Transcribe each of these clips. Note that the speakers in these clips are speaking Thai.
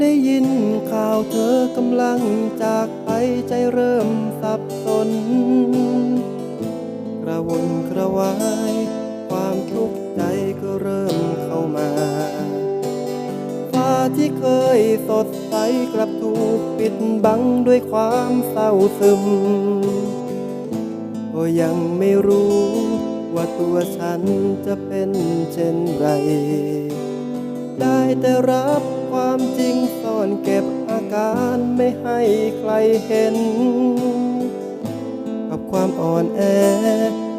ได้ยินข่าวเธอกำลังจากไปใจเริ่มสับสน กระวนกระวาย ความทุกข์ใจก็เริ่มเข้ามา ฟ้าที่เคยสดใสกลับถูกปิดบังด้วยความเศร้าซึม ก็ยังไม่รู้ว่าตัวฉันจะเป็นเช่นไร ได้แต่รับ ความจริงซ่อนเก็บอาการไม่ให้ใครเห็น กับความอ่อนแอ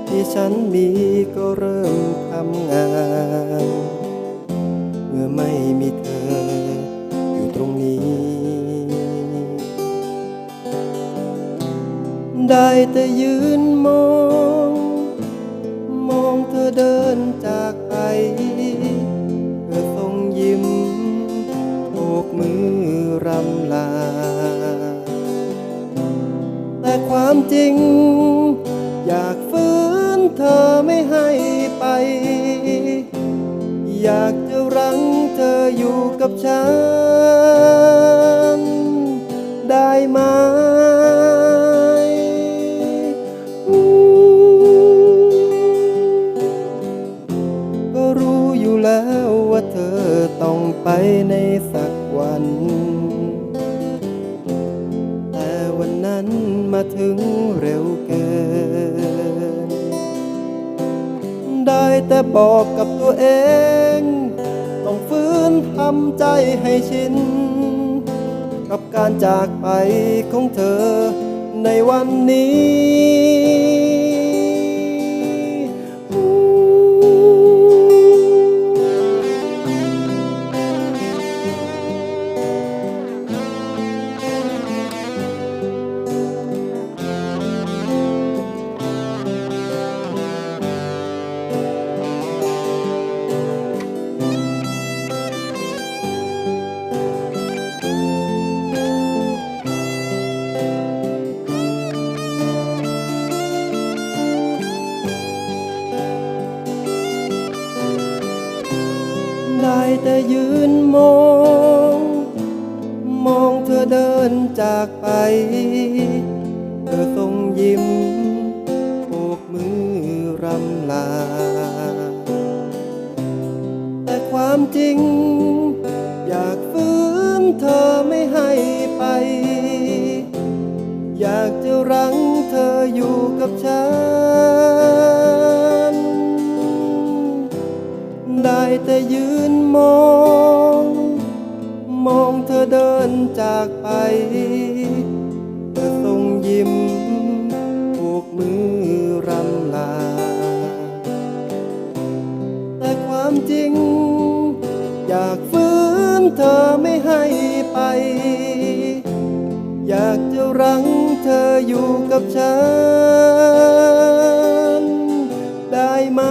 ที่ฉันมีก็เริ่มทำงาน เมื่อไม่มีเธออยู่ตรงนี้ ได้แต่ยืนมอง มองเธอเดินจากไป มือรำลา แต่ความจริง อยากฟื้นเธอไม่ให้ไป อยากจะรั้งเธออยู่กับฉัน ได้ไหมก็รู้อยู่แล้วว่าเธอต้องไปในสัก วัน แต่วันนั้นมาถึงเร็วเกิน ได้แต่บอกกับตัวเอง ต้องฟื้นทำใจให้ชิน กับการจากไปของเธอในวันนี้ แต่ยืนมอง มองเธอเดินจากไป เธอทรงยิ้มโบกมือรำลา แต่ความจริง อยากฟื้นเธอไม่ให้ไป อยากจะรั้งเธออยู่กับฉัน แต่ยืนมอง มองเธอเดินจากไป เธอทรงยิ้มโบกมือรำลา แต่ความจริง อยากฟื้นเธอไม่ให้ไป อยากจะรั้งเธออยู่กับฉัน ได้ไหม